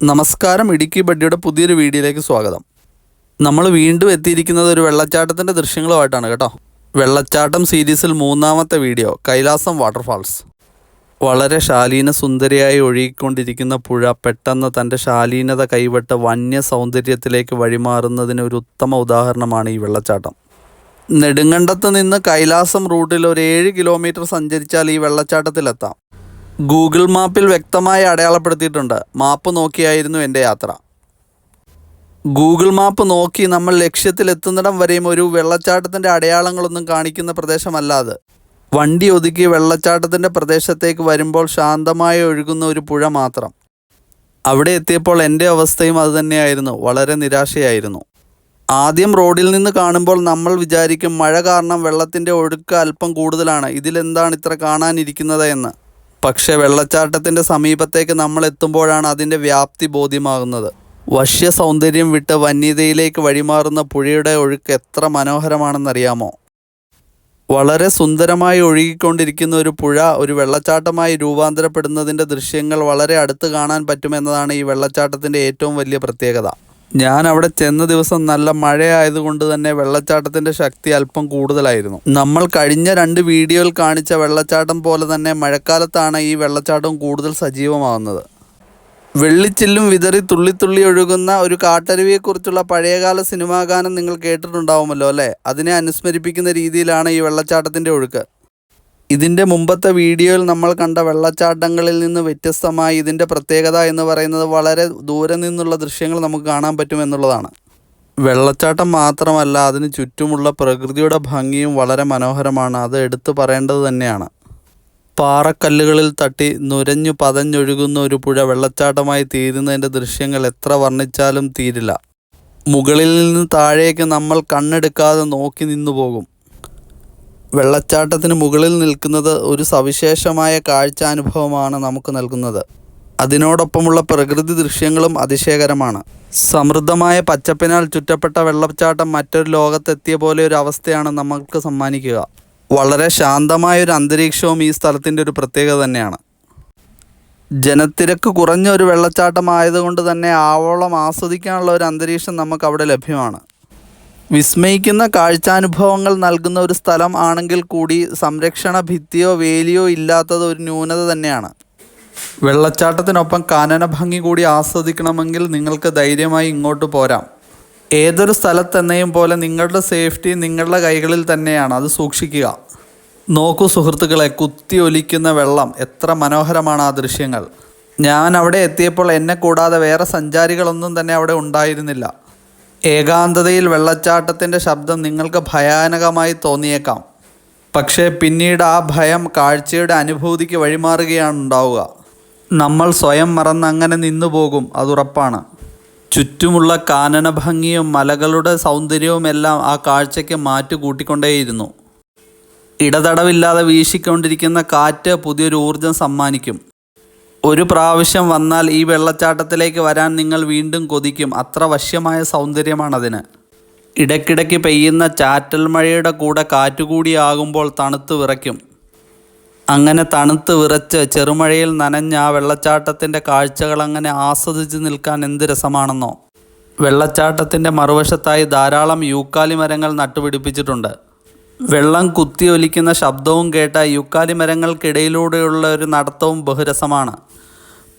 നമസ്കാരം ഇടുക്കി ബഡ്ഡിയുടെ പുതിയൊരു വീഡിയോയിലേക്ക് സ്വാഗതം. നമ്മൾ വീണ്ടും എത്തിയിരിക്കുന്നത് ഒരു വെള്ളച്ചാട്ടത്തിന്റെ ദൃശ്യങ്ങളുമായിട്ടാണ് കേട്ടോ. വെള്ളച്ചാട്ടം സീരീസിൽ മൂന്നാമത്തെ വീഡിയോ കൈലാസം വാട്ടർഫാൾസ്. വളരെ ശാലീന സുന്ദരിയായി ഒഴുകിക്കൊണ്ടിരിക്കുന്ന പുഴ പെട്ടെന്ന് തന്റെ ശാലീനത കൈവിട്ട് വന്യ സൗന്ദര്യത്തിലേക്ക് വഴിമാറുന്നതിന് ഒരു ഉത്തമ ഉദാഹരണമാണ് ഈ വെള്ളച്ചാട്ടം. നെടുങ്കണ്ടത്ത് നിന്ന് കൈലാസം റൂട്ടിൽ ഒരു ഏഴ് കിലോമീറ്റർ സഞ്ചരിച്ചാൽ ഈ വെള്ളച്ചാട്ടത്തിലെത്താം. ഗൂഗിൾ മാപ്പിൽ വ്യക്തമായി അടയാളപ്പെടുത്തിയിട്ടുണ്ട്. മാപ്പ് നോക്കിയായിരുന്നു എന്റെ യാത്ര. ഗൂഗിൾ മാപ്പ് നോക്കി നമ്മൾ ലക്ഷ്യത്തിലെത്തുന്നിടം വരെയും ഒരു വെള്ളച്ചാട്ടത്തിന്റെ അടയാളങ്ങളൊന്നും കാണിക്കുന്ന പ്രദേശമല്ല അത്. വണ്ടി ഒതുക്കി വെള്ളച്ചാട്ടത്തിന്റെ പ്രദേശത്തേക്ക് വരുമ്പോൾ ശാന്തമായി ഒഴുകുന്ന ഒരു പുഴ മാത്രം. അവിടെ എത്തിയപ്പോൾ എന്റെ അവസ്ഥയും അതുതന്നെയായിരുന്നു വളരെ നിരാശയായിരുന്നു. ആദ്യം റോഡിൽ നിന്ന് കാണുമ്പോൾ നമ്മൾ വിചാരിക്കും മഴ കാരണം വെള്ളത്തിന്റെ ഒഴുക്ക് അല്പം കൂടുതലാണ്. ഇതിലെന്താണ് ഇത്ര കാണാനിരിക്കുന്നത് എന്ന്. പക്ഷേ വെള്ളച്ചാട്ടത്തിന്റെ സമീപത്തേക്ക് നമ്മൾ എത്തുമ്പോഴാണ് അതിന്റെ വ്യാപ്തി ബോധ്യമാകുന്നത്. വശ്യ സൗന്ദര്യം വിട്ട് വന്യതയിലേക്ക് വഴിമാറുന്ന പുഴയുടെ ഒഴുക്ക് എത്ര മനോഹരമാണെന്നറിയാമോ? വളരെ സുന്ദരമായി ഒഴുകിക്കൊണ്ടിരിക്കുന്ന ഒരു പുഴ ഒരു വെള്ളച്ചാട്ടമായി രൂപാന്തരപ്പെടുന്നതിന്റെ ദൃശ്യങ്ങൾ വളരെ അടുത്ത് കാണാൻ പറ്റുമെന്നതാണ് ഈ വെള്ളച്ചാട്ടത്തിന്റെ ഏറ്റവും വലിയ പ്രത്യേകത. ഞാൻ അവിടെ ചെന്ന ദിവസം നല്ല മഴയായതുകൊണ്ട് തന്നെ വെള്ളച്ചാട്ടത്തിന്റെ ശക്തി അല്പം കൂടുതലായിരുന്നു. നമ്മൾ കഴിഞ്ഞ രണ്ട് വീഡിയോയിൽ കാണിച്ച വെള്ളച്ചാട്ടം പോലെ തന്നെ മഴക്കാലത്താണ് ഈ വെള്ളച്ചാട്ടം കൂടുതൽ സജീവമാവുന്നത്. വെള്ളിച്ചില്ലും വിതറി തുള്ളി തുള്ളി ഒഴുകുന്ന ഒരു കാട്ടരുവിയെക്കുറിച്ചുള്ള പഴയകാല സിനിമാ ഗാനം നിങ്ങൾ കേട്ടിട്ടുണ്ടാവുമല്ലോ അല്ലേ? അതിനെ അനുസ്മരിപ്പിക്കുന്ന രീതിയിലാണ് ഈ വെള്ളച്ചാട്ടത്തിന്റെ ഒഴുക്ക്. ഇതിന്റെ മുമ്പത്തെ വീഡിയോയിൽ നമ്മൾ കണ്ട വെള്ളച്ചാട്ടങ്ങളിൽ നിന്ന് വ്യത്യസ്തമായി ഇതിന്റെ പ്രത്യേകത എന്ന് പറയുന്നത് വളരെ ദൂരെ നിന്നുള്ള ദൃശ്യങ്ങൾ നമുക്ക് കാണാൻ പറ്റുമെന്നുള്ളതാണ് വെള്ളച്ചാട്ടം മാത്രമല്ല അതിന് ചുറ്റുമുള്ള പ്രകൃതിയുടെ ഭംഗിയും വളരെ മനോഹരമാണ്. അത് എടുത്തു പറയേണ്ടത് തന്നെയാണ്. പാറക്കല്ലുകളിൽ തട്ടി നുരഞ്ഞു പതഞ്ഞൊഴുകുന്ന ഒരു പുഴ വെള്ളച്ചാട്ടമായി തീരുന്നതിന്റെ ദൃശ്യങ്ങൾ എത്ര വർണിച്ചാലും തീരില്ല. മുകളിൽ നിന്ന് താഴേക്ക് നമ്മൾ കണ്ണെടുക്കാതെ നോക്കി നിന്നു പോകും വെള്ളച്ചാട്ടത്തിന് മുകളിൽ നിൽക്കുന്നത് ഒരു സവിശേഷമായ കാഴ്ചാനുഭവമാണ് നമുക്ക് നൽകുന്നത്. അതിനോടൊപ്പമുള്ള പ്രകൃതി ദൃശ്യങ്ങളും അതിശയകരമാണ്. സമൃദ്ധമായ പച്ചപ്പിനാൽ ചുറ്റപ്പെട്ട വെള്ളച്ചാട്ടം മറ്റൊരു ലോകത്തെത്തിയ പോലെ ഒരു അവസ്ഥയാണ് നമുക്ക് സമ്മാനിക്കുക. വളരെ ശാന്തമായ ഒരു അന്തരീക്ഷവും ഈ സ്ഥലത്തിന്റെ ഒരു പ്രത്യേകത തന്നെയാണ്. ജനത്തിരക്ക് കുറഞ്ഞ ഒരു വെള്ളച്ചാട്ടം ആയതുകൊണ്ട് തന്നെ ആവോളം ആസ്വദിക്കാനുള്ള ഒരു അന്തരീക്ഷം നമുക്ക് അവിടെ ലഭ്യമാണ്. വിസ്മയിക്കുന്ന കാഴ്ചാനുഭവങ്ങൾ നൽകുന്ന ഒരു സ്ഥലം ആണെങ്കിൽ കൂടി സംരക്ഷണ ഭിത്തിയോ വേലിയോ ഇല്ലാത്തത് ഒരു ന്യൂനത തന്നെയാണ്. വെള്ളച്ചാട്ടത്തിനൊപ്പം കാനന ഭംഗി കൂടി ആസ്വദിക്കണമെങ്കിൽ നിങ്ങൾക്ക് ധൈര്യമായി ഇങ്ങോട്ട് പോരാം. ഏതൊരു സ്ഥലത്തെന്നയും പോലെ നിങ്ങളുടെ സേഫ്റ്റി നിങ്ങളുടെ കൈകളിൽ തന്നെയാണ് അത് സൂക്ഷിക്കുക. നോക്കൂ സുഹൃത്തുക്കളെ കുത്തി ഒലിക്കുന്ന വെള്ളം എത്ര മനോഹരമാണ് ആ ദൃശ്യങ്ങൾ. ഞാൻ അവിടെ എത്തിയപ്പോൾ എന്നെ കൂടാതെ വേറെ സഞ്ചാരികളൊന്നും തന്നെ അവിടെ ഉണ്ടായിരുന്നില്ല. ഏകാന്തതയിൽ വെള്ളച്ചാട്ടത്തിന്റെ ശബ്ദം നിങ്ങൾക്ക് ഭയാനകമായി തോന്നിയേക്കാം. പക്ഷേ പിന്നീട് ആ ഭയം കാഴ്ചയുടെ അനുഭൂതിക്ക് വഴിമാറുകയാണ് ഉണ്ടാവുക നമ്മൾ സ്വയം മറന്ന് അങ്ങനെ നിന്നു പോകും അതുറപ്പാണ് ചുറ്റുമുള്ള കാനന ഭംഗിയും മലകളുടെ സൗന്ദര്യവുമെല്ലാം ആ കാഴ്ചയ്ക്ക് മാറ്റു കൂട്ടിക്കൊണ്ടേയിരുന്നു. ഇടതടവില്ലാതെ വീശിക്കൊണ്ടിരിക്കുന്ന കാറ്റ് പുതിയൊരു ഊർജം സമ്മാനിക്കും. ഒരു പ്രാവശ്യം വന്നാൽ ഈ വെള്ളച്ചാട്ടത്തിലേക്ക് വരാൻ നിങ്ങൾ വീണ്ടും കൊതിക്കും. അത്ര വശ്യമായ സൗന്ദര്യമാണതിന്. ഇടയ്ക്കിടയ്ക്ക് പെയ്യുന്ന ചാറ്റൽ മഴയുടെ കൂടെ കാറ്റുകൂടിയാകുമ്പോൾ തണുത്ത് വിറയ്ക്കും. അങ്ങനെ തണുത്ത് വിറച്ച് ചെറുമഴയിൽ നനഞ്ഞ ആ വെള്ളച്ചാട്ടത്തിന്റെ കാഴ്ചകൾ അങ്ങനെ ആസ്വദിച്ച് നിൽക്കാൻ എന്ത് രസമാണെന്നോ. വെള്ളച്ചാട്ടത്തിന്റെ മറുവശത്തായി ധാരാളം യൂക്കാലി മരങ്ങൾ നട്ടുപിടിപ്പിച്ചിട്ടുണ്ട്. വെള്ളം കുത്തിയൊലിക്കുന്ന ശബ്ദവും കേട്ട യുക്കാലി മരങ്ങൾക്കിടയിലൂടെയുള്ള ഒരു നടത്തവും ബഹുരസമാണ്.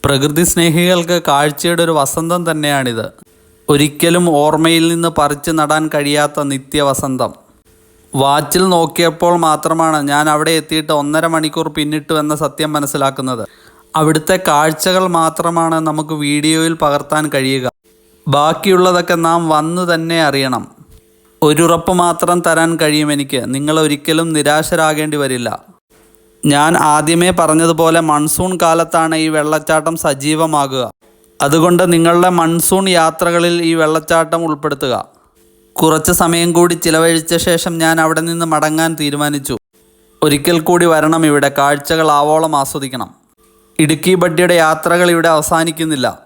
പ്രകൃതി സ്നേഹികൾക്ക് കാഴ്ചയുടെ ഒരു വസന്തം തന്നെയാണിത്. ഒരിക്കലും ഓർമ്മയിൽ നിന്ന് പറിച്ചു നടാൻ കഴിയാത്ത നിത്യവസന്തം. വാച്ചിൽ നോക്കിയപ്പോൾ മാത്രമാണ് ഞാൻ അവിടെ എത്തിയിട്ട് ഒന്നര മണിക്കൂർ പിന്നിട്ടു എന്ന സത്യം മനസ്സിലാക്കുന്നത്. അവിടുത്തെ കാഴ്ചകൾ മാത്രമാണ് നമുക്ക് വീഡിയോയിൽ പകർത്താൻ കഴിയുക. ബാക്കിയുള്ളതൊക്കെ നാം വന്നു തന്നെ അറിയണം. ഒരുറപ്പ് മാത്രം തരാൻ കഴിയും എനിക്ക്. നിങ്ങൾ ഒരിക്കലും നിരാശരാകേണ്ടി വരില്ല. ഞാൻ ആദ്യമേ പറഞ്ഞതുപോലെ മൺസൂൺ കാലത്താണ് ഈ വെള്ളച്ചാട്ടം സജീവമാകുക. അതുകൊണ്ട് നിങ്ങളുടെ മൺസൂൺ യാത്രകളിൽ ഈ വെള്ളച്ചാട്ടം ഉൾപ്പെടുത്തുക. കുറച്ച് സമയം കൂടി ചിലവഴിച്ച ശേഷം ഞാൻ അവിടെ നിന്ന് മടങ്ങാൻ തീരുമാനിച്ചു. ഒരിക്കൽ കൂടി വരണം ഇവിടെ. കാഴ്ചകൾ ആവോളം ആസ്വദിക്കണം. ഇടുക്കി ബഡ്ഡിയുടെ യാത്രകൾ ഇവിടെ അവസാനിക്കുന്നില്ല.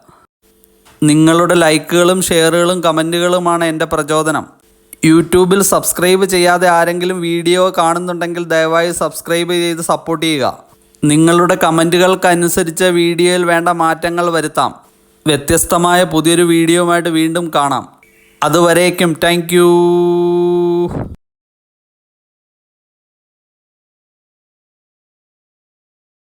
നിങ്ങളുടെ ലൈക്കുകളും ഷെയറുകളും കമന്റുകളുമാണ് എന്റെ പ്രചോദനം. യൂട്യൂബിൽ സബ്സ്ക്രൈബ് ചെയ്യാതെ ആരെങ്കിലും വീഡിയോ കാണുന്നുണ്ടെങ്കിൽ ദയവായി സബ്സ്ക്രൈബ് ചെയ്ത് സപ്പോർട്ട് ചെയ്യുക. നിങ്ങളുടെ കമന്റുകൾക്കനുസരിച്ച് വീഡിയോയിൽ വേണ്ട മാറ്റങ്ങൾ വരുത്താം. വ്യത്യസ്തമായ പുതിയൊരു വീഡിയോയുമായിട്ട് വീണ്ടും കാണാം. അതുവരേക്കും താങ്ക്